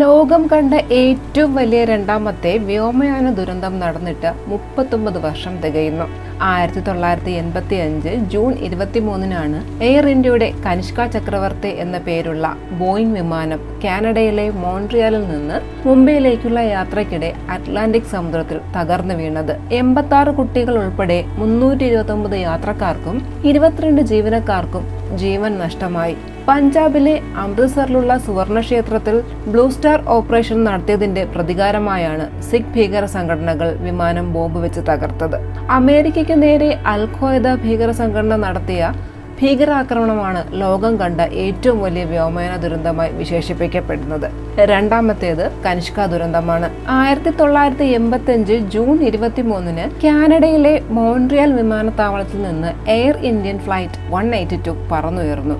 ലോകം കണ്ട ഏറ്റവും വലിയ രണ്ടാമത്തെ വ്യോമയാന ദുരന്തം നടന്നിട്ട് മുപ്പത്തൊമ്പത് വർഷം തികയുന്നു. ആയിരത്തി തൊള്ളായിരത്തി എൺപത്തി അഞ്ച് ജൂൺ ഇരുപത്തിമൂന്നിനാണ് എയർ ഇന്ത്യയുടെ കനിഷ്ക ചക്രവർത്തി എന്ന പേരുള്ള ബോയിങ് വിമാനം കാനഡയിലെ മോൺട്രിയാലിൽ നിന്ന് മുംബൈയിലേക്കുള്ള യാത്രയ്ക്കിടെ അറ്റ്ലാന്റിക് സമുദ്രത്തിൽ തകർന്നു വീണത്. എൺപത്തി കുട്ടികൾ ഉൾപ്പെടെ മുന്നൂറ്റി ഇരുപത്തി യാത്രക്കാർക്കും ഇരുപത്തിരണ്ട് ജീവനക്കാർക്കും ജീവൻ നഷ്ടമായി. പഞ്ചാബിലെ അമൃത്സറിലുള്ള സുവർണ ക്ഷേത്രത്തിൽ ബ്ലൂ സ്റ്റാർ ഓപ്പറേഷൻ നടത്തിയതിന്റെ പ്രതികാരമായാണ് സിഖ് ഭീകര സംഘടനകൾ വിമാനം ബോംബ് വെച്ച് തകർത്തത്. അമേരിക്കയ്ക്ക് നേരെ അൽഖോയ്ദ ഭീകര സംഘടന നടത്തിയ ഭീകരാക്രമണമാണ് ലോകം കണ്ട ഏറ്റവും വലിയ വ്യോമയാന ദുരന്തമായി വിശേഷിപ്പിക്കപ്പെടുന്നത്. രണ്ടാമത്തേത് കനിഷ്ക ദുരന്തമാണ്. ആയിരത്തി തൊള്ളായിരത്തി എൺപത്തി അഞ്ച് ജൂൺ ഇരുപത്തിമൂന്നിന് കാനഡയിലെ മോൺട്രിയൽ വിമാനത്താവളത്തിൽ നിന്ന് air Indian flight one eighty two പറന്നുയർന്നു.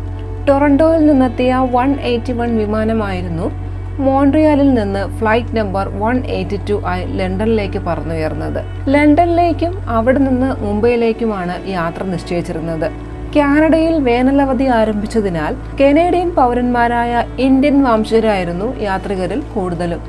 ടൊറന്റോയിൽ നിന്നെത്തിയ വൺ എയ്റ്റി വൺ വിമാനമായിരുന്നു മോൺട്രിയാലിൽ നിന്ന് flight number one eighty two ആയി ലണ്ടനിലേക്ക് പറന്നുയർന്നത്. ലണ്ടനിലേക്കും അവിടെ നിന്ന് മുംബൈയിലേക്കുമാണ് യാത്ര നിശ്ചയിച്ചിരുന്നത്. കാനഡയിൽ വേനലവധി ആരംഭിച്ചതിനാൽ കനേഡിയൻ പൗരന്മാരായ ഇന്ത്യൻ വംശജരായിരുന്നു യാത്രികരിൽ കൂടുതലും.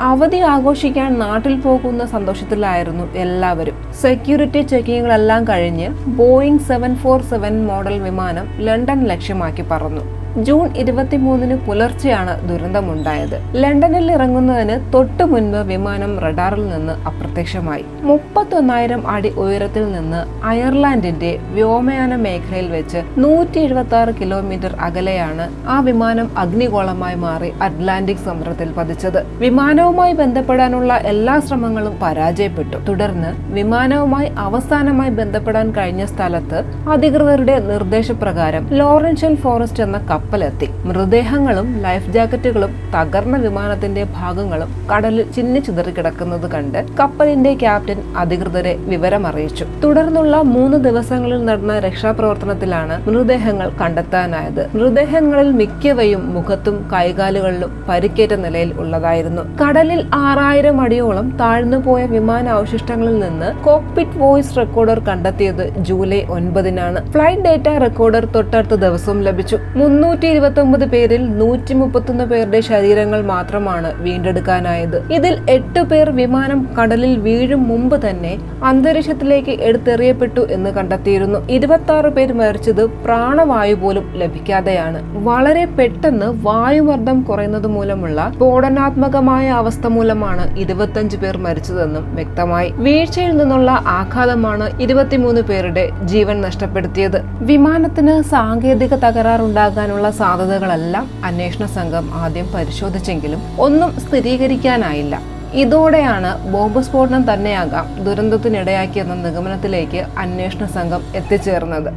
അവധി ആഘോഷിക്കാൻ നാട്ടിൽ പോകുന്ന സന്തോഷത്തിലായിരുന്നു എല്ലാവരും. സെക്യൂരിറ്റി ചെക്കിങ്ങുകളെല്ലാം കഴിഞ്ഞ് Boeing seven four seven model വിമാനം ലണ്ടൻ ലക്ഷ്യമാക്കി പറന്നു. ജൂൺ ഇരുപത്തിമൂന്നിന് പുലർച്ചെയാണ് ദുരന്തമുണ്ടായത്. ലണ്ടനിൽ ഇറങ്ങുന്നതിന് തൊട്ടു മുൻപ് വിമാനം റഡാറിൽ നിന്ന് അപ്രത്യക്ഷമായി. മുപ്പത്തൊന്നായിരം അടി ഉയരത്തിൽ നിന്ന് അയർലാൻഡിന്റെ വ്യോമയാന മേഖലയിൽ വെച്ച് നൂറ്റി എഴുപത്തി ആറ് കിലോമീറ്റർ അകലെയാണ് ആ വിമാനം അഗ്നിഗോളമായി മാറി അറ്റ്ലാന്റിക് സമുദ്രത്തിൽ പതിച്ചത്. വിമാനവുമായി ബന്ധപ്പെടാനുള്ള എല്ലാ ശ്രമങ്ങളും പരാജയപ്പെട്ടു. തുടർന്ന് വിമാനവുമായി അവസാനമായി ബന്ധപ്പെടാൻ കഴിഞ്ഞ സ്ഥലത്ത് അധികൃതരുടെ നിർദ്ദേശപ്രകാരം ലോറൻഷ്യൽ ഫോറസ്റ്റ് എന്ന കപ്പലെത്തി. മൃതദേഹങ്ങളും ലൈഫ് ജാക്കറ്റുകളും തകർന്ന വിമാനത്തിന്റെ ഭാഗങ്ങളും കടലിൽ ചിന്നി ചിതറി കിടക്കുന്നത് കണ്ട് കപ്പലിന്റെ ക്യാപ്റ്റൻ അധികൃതരെ വിവരമറിയിച്ചു. തുടർന്നുള്ള മൂന്ന് ദിവസങ്ങളിൽ നടന്ന രക്ഷാപ്രവർത്തനത്തിലാണ് മൃതദേഹങ്ങൾ കണ്ടെത്താനായത്. മൃതദേഹങ്ങളിൽ മിക്കവയും മുഖത്തും കൈകാലുകളിലും പരിക്കേറ്റ നിലയിൽ ഉള്ളതായിരുന്നു. കടലിൽ ആറായിരം അടിയോളം താഴ്ന്നുപോയ വിമാന അവശിഷ്ടങ്ങളിൽ നിന്ന് കോക്പിറ്റ് വോയിസ് റെക്കോർഡർ കണ്ടെത്തിയത് ജൂലൈ ഒൻപതിനാണ്. ഫ്ലൈറ്റ് ഡേറ്റ റെക്കോർഡർ തൊട്ടടുത്ത ദിവസവും ലഭിച്ചു. മുന്നൂറ്റി ഇരുപത്തി ഒമ്പത് പേരിൽ നൂറ്റി മുപ്പത്തൊന്ന് പേരുടെ ശരീരങ്ങൾ മാത്രമാണ് വീണ്ടെടുക്കാനായത്. ഇതിൽ എട്ട് പേർ വിമാനം കടലിൽ വീഴും മുമ്പ് തന്നെ അന്തരീക്ഷത്തിലേക്ക് എടുത്തെറിയപ്പെട്ടു എന്ന് കണ്ടെത്തിയിരുന്നു. ഇരുപത്തി ആറ് പേർ മരിച്ചത് പ്രാണവായു പോലും ലഭിക്കാതെയാണ്. വളരെ പെട്ടെന്ന് വായുമർദ്ദം കുറയുന്നത് മൂലമുള്ള സ്ഫോടനാത്മകമായ അവസ്ഥ മൂലമാണ് ഇരുപത്തഞ്ച് പേർ മരിച്ചതെന്നും വ്യക്തമായി. വീഴ്ചയിൽ നിന്നുള്ള ആഘാതമാണ് ഇരുപത്തിമൂന്ന് പേരുടെ ജീവൻ നഷ്ടപ്പെടുത്തിയത്. വിമാനത്തിന് സാങ്കേതിക തകരാറുണ്ടാകാനുള്ള സാധ്യതകളെല്ലാം അന്വേഷണ സംഘം ആദ്യം പരിശോധിച്ചെങ്കിലും ഒന്നും സ്ഥിരീകരിക്കാനായില്ല. ഇതോടെയാണ് ബോംബ് സ്ഫോടനം തന്നെയാകാം ദുരന്തത്തിനിടയാക്കിയെന്ന നിഗമനത്തിലേക്ക് അന്വേഷണ സംഘം എത്തിച്ചേർന്നത്.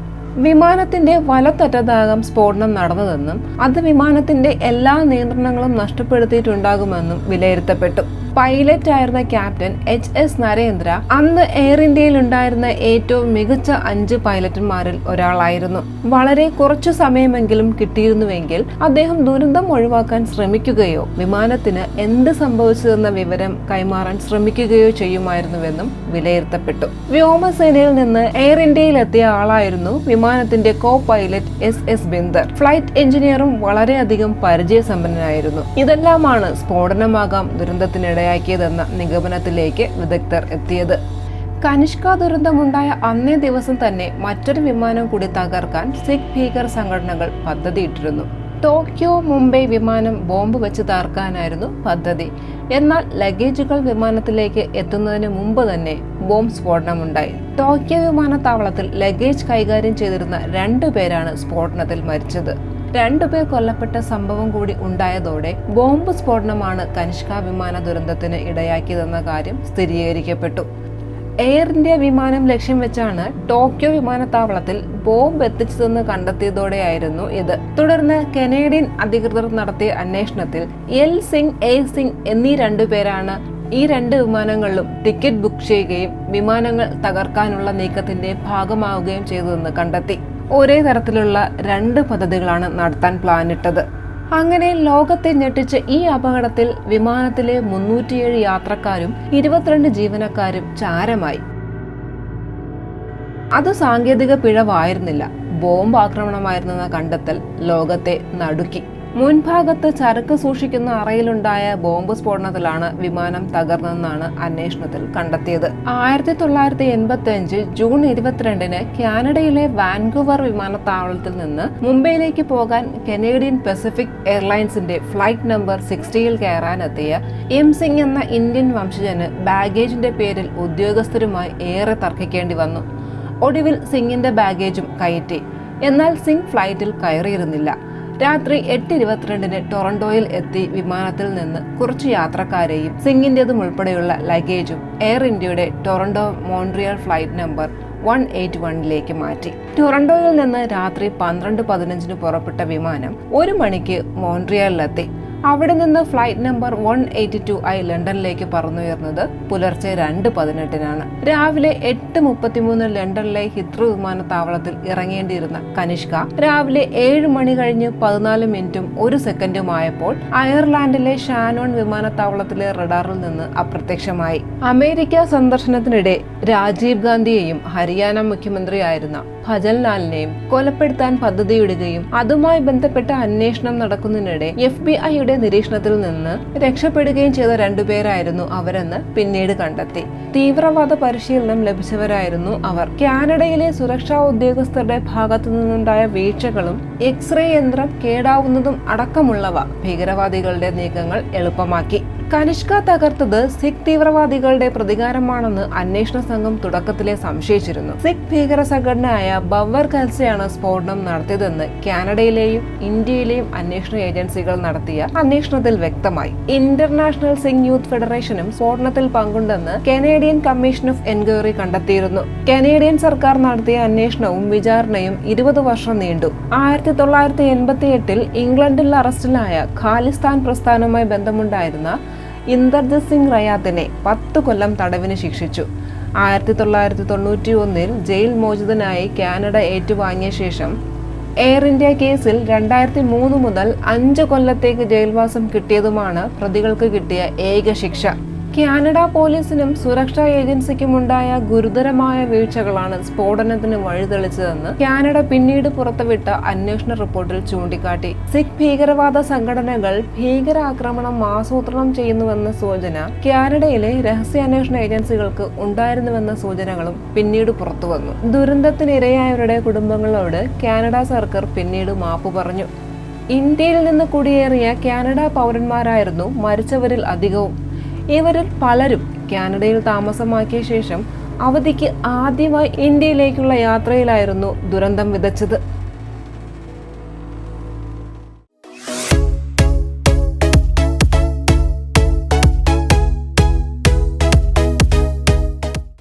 വിമാനത്തിന്റെ വലത്തറ്റത്താകാം സ്ഫോടനം നടന്നതെന്നും അത് വിമാനത്തിന്റെ എല്ലാ നിയന്ത്രണങ്ങളും നഷ്ടപ്പെടുത്തിയിട്ടുണ്ടാകുമെന്നും വിലയിരുത്തപ്പെട്ടു. പൈലറ്റ് ആയിരുന്ന ക്യാപ്റ്റൻ എച്ച് എസ് നരേന്ദ്ര അന്ന് എയർ ഇന്ത്യയിൽ ഉണ്ടായിരുന്ന ഏറ്റവും മികച്ച അഞ്ച് പൈലറ്റുമാരിൽ ഒരാളായിരുന്നു. വളരെ കുറച്ചു സമയമെങ്കിലും കിട്ടിയിരുന്നുവെങ്കിൽ അദ്ദേഹം ദുരന്തം ഒഴിവാക്കാൻ ശ്രമിക്കുകയോ വിമാനത്തിന് എന്ത് സംഭവിച്ചതെന്ന വിവരം കൈമാറാൻ ശ്രമിക്കുകയോ ചെയ്യുമായിരുന്നുവെന്നും വിലയിരുത്തപ്പെട്ടു. വ്യോമസേനയിൽ നിന്ന് എയർ ഇന്ത്യയിൽ എത്തിയ ആളായിരുന്നു വിമാനത്തിന്റെ copilot S S Binder flight എഞ്ചിനീയറും വളരെയധികം പരിചയസമ്പന്നനായിരുന്നു. ഇതെല്ലാമാണ് സ്ഫോടനമാകാം ദുരന്തത്തിനിടയാക്കിയതെന്ന നിഗമനത്തിലേക്ക് വിദഗ്ധർ എത്തിയത്. കനിഷ്ക ദുരന്തമുണ്ടായ അന്നേ ദിവസം തന്നെ മറ്റൊരു വിമാനം കൂടി തകർക്കാൻ സിഖ് ഭീകര സംഘടനകൾ പദ്ധതിയിട്ടിരുന്നു. ടോക്കിയോ മുംബൈ വിമാനം ബോംബ് വെച്ച് തകർക്കാനായിരുന്നു പദ്ധതി. എന്നാൽ ലഗേജുകൾ വിമാനത്തിലേക്ക് എത്തുന്നതിന് മുമ്പ് തന്നെ ബോംബ് സ്ഫോടനമുണ്ടായി. ടോക്കിയോ വിമാനത്താവളത്തിൽ ലഗേജ് കൈകാര്യം ചെയ്തിരുന്ന രണ്ടു പേരാണ് സ്ഫോടനത്തിൽ മരിച്ചത്. രണ്ടുപേർ കൊല്ലപ്പെട്ട സംഭവം കൂടി ഉണ്ടായതോടെ ബോംബ് സ്ഫോടനമാണ് കനിഷ്ക വിമാന ദുരന്തത്തിന് ഇടയാക്കിയതെന്ന കാര്യം സ്ഥിരീകരിക്കപ്പെട്ടു. എയർ ഇന്ത്യ വിമാനം ലക്ഷ്യം വെച്ചാണ് ടോക്കിയോ വിമാനത്താവളത്തിൽ ബോംബ് എത്തിച്ചതെന്ന് കണ്ടെത്തിയതോടെയായിരുന്നു ഇത്. തുടർന്ന് കനേഡിയൻ അധികൃതർ നടത്തിയ അന്വേഷണത്തിൽ എൽ സിംഗ് എ സിംഗ് എന്നീ രണ്ടു പേരാണ് ഈ രണ്ട് വിമാനങ്ങളിലും ടിക്കറ്റ് ബുക്ക് ചെയ്യുകയും വിമാനങ്ങൾ തകർക്കാനുള്ള നീക്കത്തിന്റെ ഭാഗമാവുകയും ചെയ്തതെന്ന് കണ്ടെത്തി. ഒരേ തരത്തിലുള്ള രണ്ട് പദ്ധതികളാണ് നടത്താൻ പ്ലാനിട്ടത് അങ്ങനെ ലോകത്തെ ഞെട്ടിച്ച ഈ അപകടത്തിൽ വിമാനത്തിലെ മുന്നൂറ്റിയേഴ് യാത്രക്കാരും ഇരുപത്തിരണ്ട് ജീവനക്കാരും ചാരമായി. അത് സാങ്കേതിക പിഴവായിരുന്നില്ല. ബോംബ് ആക്രമണമായിരുന്നെന്ന കണ്ടെത്തൽ ലോകത്തെ നടുക്കി. മുൻഭാഗത്ത് ചരക്ക് സൂക്ഷിക്കുന്ന അറയിലുണ്ടായ ബോംബ് സ്ഫോടനത്തിലാണ് വിമാനം തകർന്നതെന്നാണ് അന്വേഷണത്തിൽ കണ്ടെത്തിയത്. ആയിരത്തി തൊള്ളായിരത്തി എൺപത്തി അഞ്ച് ജൂൺ ഇരുപത്തിരണ്ടിന് കാനഡയിലെ വാൻകൂവർ വിമാനത്താവളത്തിൽ നിന്ന് മുംബൈയിലേക്ക് പോകാൻ കനേഡിയൻ പസഫിക് എയർലൈൻസിന്റെ ഫ്ലൈറ്റ് നമ്പർ സിക്സ്റ്റിയിൽ കയറാനെത്തിയ എം സിംഗ് എന്ന ഇന്ത്യൻ വംശജന് ബാഗേജിന്റെ പേരിൽ ഉദ്യോഗസ്ഥരുമായി ഏറെ തർക്കിക്കേണ്ടി വന്നു. ഒടുവിൽ സിംഗിന്റെ ബാഗേജും കയറ്റി. എന്നാൽ സിംഗ് ഫ്ലൈറ്റിൽ കയറിയിരുന്നില്ല. രാത്രി എട്ട് ഇരുപത്തിരണ്ടിന് ടൊറന്റോയിൽ എത്തി വിമാനത്തിൽ നിന്ന് കുറച്ച് യാത്രക്കാരെയും സിംഗിന്റെതും ഉൾപ്പെടെയുള്ള ലഗേജും എയർ ഇന്ത്യയുടെ Toronto Montreal flight number one eight വണ്ണിലേക്ക് മാറ്റി. ടൊറന്റോയിൽ നിന്ന് രാത്രി പന്ത്രണ്ട് പതിനഞ്ചിന് പുറപ്പെട്ട വിമാനം ഒരു മണിക്ക് മോൺട്രിയലിലെത്തി. അവിടെ നിന്ന് flight number one eighty two ആയി ലണ്ടനിലേക്ക് പറന്നുയർന്നത് പുലർച്ചെ രണ്ട് പതിനെട്ടിനാണ്. രാവിലെ എട്ട് മുപ്പത്തിമൂന്ന് ലണ്ടനിലെ ഹിത്രൂ വിമാനത്താവളത്തിൽ ഇറങ്ങേണ്ടിയിരുന്ന കനിഷ്ക രാവിലെ ഏഴ് മണി കഴിഞ്ഞ് പതിനാല് മിനിറ്റും ഒരു സെക്കൻഡും ആയപ്പോൾ അയർലാൻഡിലെ ഷാനോൺ വിമാനത്താവളത്തിലെ റഡാറിൽ നിന്ന് അപ്രത്യക്ഷമായി. അമേരിക്ക സന്ദർശനത്തിനിടെ രാജീവ് ഗാന്ധിയെയും ഹരിയാന മുഖ്യമന്ത്രിയായിരുന്ന ഭജൻലാലിനെയും കൊലപ്പെടുത്താൻ പദ്ധതിയിടുകയും അതുമായി ബന്ധപ്പെട്ട അന്വേഷണം നടക്കുന്നതിനിടെ എഫ് ബി ഐയുടെ നിരീക്ഷണത്തിൽ നിന്ന് രക്ഷപ്പെടുകയും ചെയ്ത രണ്ടുപേരായിരുന്നു അവരെന്ന് പിന്നീട് കണ്ടെത്തി. തീവ്രവാദ പരിശീലനം ലഭിച്ചവരായിരുന്നു അവർ. കാനഡയിലെ സുരക്ഷാ ഉദ്യോഗസ്ഥരുടെ ഭാഗത്തു നിന്നുണ്ടായ വീഴ്ചകളും എക്സ്റേ യന്ത്രം കേടാവുന്നതും അടക്കമുള്ളവ ഭീകരവാദികളുടെ നീക്കങ്ങൾ എളുപ്പമാക്കി. കനിഷ്ക തകർത്തത് സിഖ് തീവ്രവാദികളുടെ പ്രതികാരമാണെന്ന് അന്വേഷണ സംഘം തുടക്കത്തിലെ സംശയിച്ചിരുന്നു. സിഖ് ഭീകര സംഘടനയായ ബവർ ഖൽസയാണ് സ്ഫോടനം നടത്തിയതെന്ന് കാനഡയിലെയും ഇന്ത്യയിലെയും അന്വേഷണ ഏജൻസികൾ നടത്തിയ അന്വേഷണത്തിൽ വ്യക്തമായി. ഇന്റർനാഷണൽ സിഖ് യൂത്ത് ഫെഡറേഷനും സ്ഫോടനത്തിൽ പങ്കുണ്ടെന്ന് കനേഡിയൻ കമ്മീഷൻ ഓഫ് എൻക്വയറി കണ്ടെത്തിയിരുന്നു. കനേഡിയൻ സർക്കാർ നടത്തിയ അന്വേഷണവും വിചാരണയും ഇരുപത് വർഷം നീണ്ടു. ആയിരത്തി തൊള്ളായിരത്തി എൺപത്തി എട്ടിൽ ഇംഗ്ലണ്ടിൽ അറസ്റ്റിലായ ഖാലിസ്ഥാൻ പ്രസ്ഥാനവുമായി ബന്ധമുണ്ടായിരുന്ന ഇന്ദർജിത് സിംഗ് റയാത്തിനെ പത്ത് കൊല്ലം തടവിന് ശിക്ഷിച്ചു. ആയിരത്തി തൊള്ളായിരത്തി തൊണ്ണൂറ്റി ഒന്നിൽ ജയിൽ മോചിതനായി കാനഡ ഏറ്റുവാങ്ങിയ ശേഷം എയർ ഇന്ത്യ കേസിൽ രണ്ടായിരത്തി മൂന്ന് മുതൽ അഞ്ച് കൊല്ലത്തേക്ക് ജയിൽവാസം കിട്ടിയതുമാണ് പ്രതികൾക്ക് കിട്ടിയ ഏക ശിക്ഷ. കാനഡ പോലീസിനും സുരക്ഷാ ഏജൻസിക്കും ഉണ്ടായ ഗുരുതരമായ വീഴ്ചകളാണ് സ്ഫോടനത്തിന് വഴിതെളിച്ചതെന്ന് കാനഡ പിന്നീട് പുറത്തുവിട്ട അന്വേഷണ റിപ്പോർട്ടിൽ ചൂണ്ടിക്കാട്ടി. സിഖ് ഭീകരവാദ സംഘടനകൾ ഭീകരാക്രമണം ആസൂത്രണം ചെയ്യുന്നുവെന്ന സൂചന കാനഡയിലെ രഹസ്യാന്വേഷണ ഏജൻസികൾക്ക് ഉണ്ടായിരുന്നുവെന്ന സൂചനകളും പിന്നീട് പുറത്തുവന്നു. ദുരന്തത്തിനിരയായവരുടെ കുടുംബങ്ങളോട് കാനഡ സർക്കാർ പിന്നീട് മാപ്പ് പറഞ്ഞു. ഇന്ത്യയിൽ നിന്ന് കുടിയേറിയ കാനഡ പൗരന്മാരായിരുന്നു മരിച്ചവരിൽ അധികവും. ഇവരിൽ പലരും കാനഡയിൽ താമസമാക്കിയ ശേഷം അവധിക്ക് ആദ്യമായി ഇന്ത്യയിലേക്കുള്ള യാത്രയിലായിരുന്നു ദുരന്തം വിതച്ചത്.